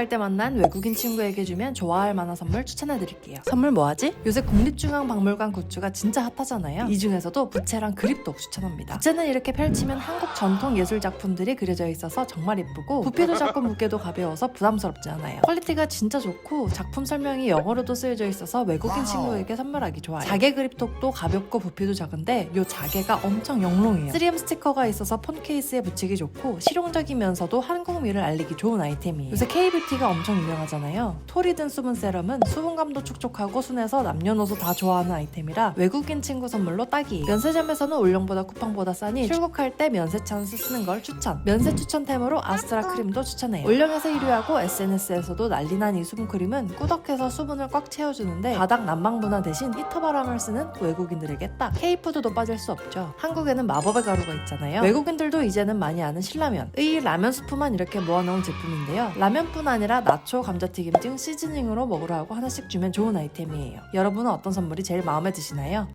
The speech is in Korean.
갈 때 만난 외국인 친구에게 주면 좋아할 만한 선물 추천해드릴게요. 선물 뭐하지? 요새 국립중앙박물관 굿즈가 진짜 핫하잖아요. 이 중에서도 부채랑 그립독 추천합니다. 부채는 이렇게 펼치면 한국 전통 예술 작품들이 그려져 있어서 정말 예쁘고 부피도 작고 무게도 가벼워서 부담스럽지 않아요. 퀄리티가 진짜 좋고 작품 설명이 영어로도 쓰여져 있어서 외국인 친구에게 선물하기 좋아요. 자개 그립톡도 가볍고 부피도 작은데 요 자개가 엄청 영롱해요. 3M 스티커가 있어서 폰 케이스에 붙이기 좋고 실용적이면서도 한국미를 알리기 좋은 아이템이에요. 요새 K뷰티 가 엄청 유명하잖아요. 톨이 든 수분 세럼은 수분감도 촉촉하고 순해서 남녀노소 다 좋아하는 아이템이라 외국인 친구 선물로 딱이에요. 면세점에서는 올영보다 쿠팡보다 싸니 출국할 때 면세 찬스 쓰는 걸 추천. 면세 추천템으로 아스트라 크림도 추천해요. 올영에서 1위하고 SNS에서도 난리난 이 수분 크림은 꾸덕해서 수분을 꽉 채워주는데 바닥 난방 분화 대신 히터 바람을 쓰는 외국인들에게 딱. K푸드도 빠질 수 없죠. 한국에는 마법의 가루가 있잖아요. 외국인들도 이제는 많이 아는 신라면. 의 라면 스프만 이렇게 모아놓은 제품인데요. 라면뿐 아니 라 나초, 감자튀김 등 시즈닝으로 먹으러 하고 하나씩 주면 좋은 아이템이에요. 여러분은 어떤 선물이 제일 마음에 드시나요?